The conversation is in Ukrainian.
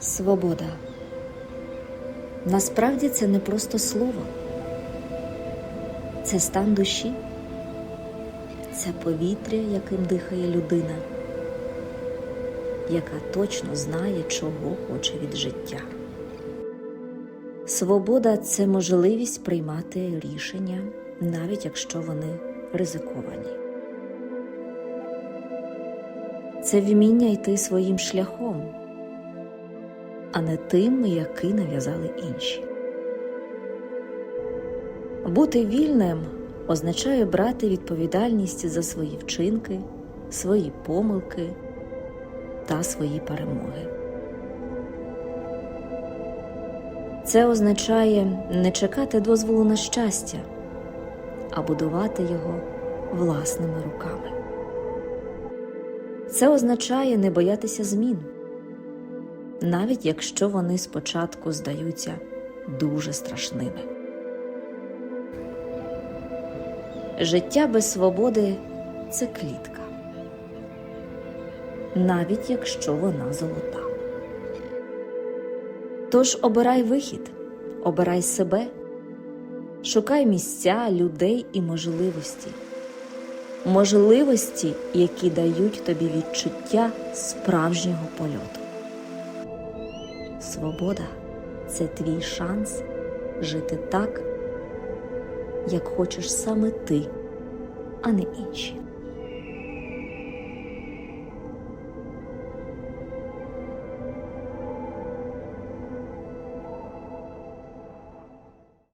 Свобода. Насправді це не просто слово, це стан душі, це повітря, яким дихає людина, яка точно знає, чого хоче від життя. Свобода це можливість приймати рішення, навіть якщо вони ризиковані. Це вміння йти своїм шляхом, а не тим, який нав'язали інші. Бути вільним означає брати відповідальність за свої вчинки, свої помилки та свої перемоги. Це означає не чекати дозволу на щастя, а будувати його власними руками. Це означає не боятися змін, навіть якщо вони спочатку здаються дуже страшними. Життя без свободи це клітка, навіть якщо вона золота. Тож обирай вихід, обирай себе, шукай місця, людей і можливості, можливості, які дають тобі відчуття справжнього польоту. Свобода це твій шанс жити так, як хочеш саме ти, а не інші.